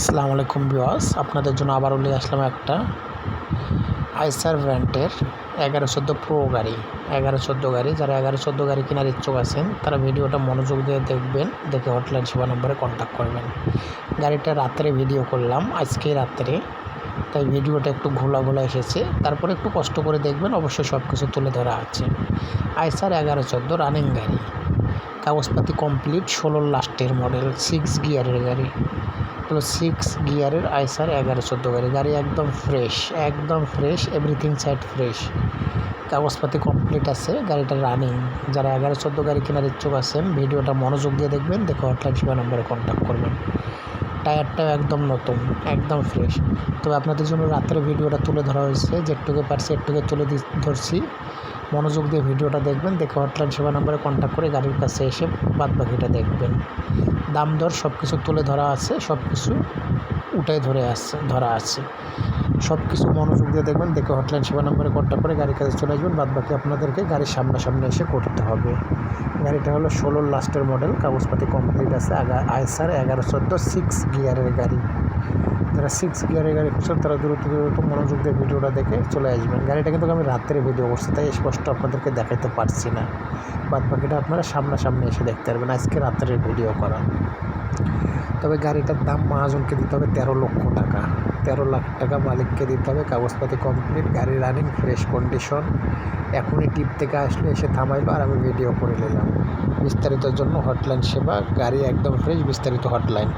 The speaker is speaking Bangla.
আসসালামু আলাইকুম বিওয়াস আপনাদের জন্য আবারও নিয়ে আসলাম একটা আইসার ব্র্যান্ডের এগারো চোদ্দ প্রো গাড়ি। এগারো চোদ্দ গাড়ি, যারা এগারো চোদ্দ গাড়ি কেনার ইচ্ছুক আছেন, তারা ভিডিওটা মনোযোগ দিয়ে দেখবেন, দেখে হটলাইন সেবা নম্বরে কন্ট্যাক্ট করবেন। গাড়িটা রাত্রে ভিডিও করলাম আজকে রাত্রে। তাই ভিডিওটা একটু ঘোলা ঘোলা এসেছে, তারপরে একটু কষ্ট করে দেখবেন, অবশ্যই সব কিছু তুলে ধরা আছে। আইসার এগারো চোদ্দ রানিং গাড়ি। কাগজপাতি কমপ্লিট, ষোলোর লাস্টের মডেল সিক্স গিয়ারের গাড়ি। হলো সিক্স গিয়ারের আইসার এগারো, চোদ্দ গাড়ি। গাড়ি একদম ফ্রেশ একদম ফ্রেশ এভরিথিং সাইড ফ্রেশ কাগজপাতি কমপ্লিট আছে, গাড়িটা রানিং যারা এগারো, চোদ্দ গাড়ি কেনার ইচ্ছুক আছেন, ভিডিওটা মনোযোগ দিয়ে দেখবেন, দেখে হটলাইন সেবা নম্বরে কন্ট্যাক্ট করবেন। টায়ারটাও একদম নতুন, একদম ফ্রেশ তবে আপনাদের জন্য রাত্রে ভিডিওটা তুলে ধরা হয়েছে, যেটুকু পারছি একটুকু তুলে ধরছি। মনোযোগ দিয়ে ভিডিওটা দেখবেন, দেখে হটলাইন সেবা নম্বরে কন্ট্যাক্ট করে গাড়ির কাছে এসে বাদ বাকিটা দেখবেন। দাম দর সব কিছু তুলে ধরা আছে সব কিছু উঠাই ধরে আছে, ধরা আছে। সব কিছু মনোযোগ দিয়ে দেখবেন, দেখে হটলাইন সেবা নম্বরে কন্ট্যাক্ট করে গাড়ির কাছে চলে আসবেন, বাদ বাকি আপনাদেরকে গাড়ির সামনাসামনি এসে করতে হবে। গাড়িটা হলো ষোলোর লাস্টের মডেল কাগজপাতি কমপ্লিট আছে, আগা আইসার এগারো চোদ্দ সিক্স গিয়ারের গাড়ি। যারা সিক্স গিয়ারে গাড়ি খুঁজছেন, তারা দ্রুত দ্রুত মনোযোগ দিয়ে ভিডিওটা দেখে চলে আসবেন। গাড়িটা কিন্তু আমি রাত্রে ভিডিও করছি, তাই স্পষ্ট আপনাদেরকে দেখাতে পারছি না। বাদ বাকিটা আপনারা সামনাসামনি এসে দেখতে পারবেন, আজকে রাত্রের ভিডিও করা। তবে গাড়িটার দাম মহাজনকে দিতে হবে তেরো লক্ষ টাকা। তেরো লাখ টাকা মালিককে দিতে হবে, কাগজপাতি কমপ্লিট গাড়ি রানিং ফ্রেশ কন্ডিশন এখনই টিপ থেকে আসলে এসে থামাইলো আর আমি ভিডিও করে নিলাম। বিস্তারিতর জন্য হটলাইন সেবা, গাড়ি একদম ফ্রেশ বিস্তারিত হটলাইন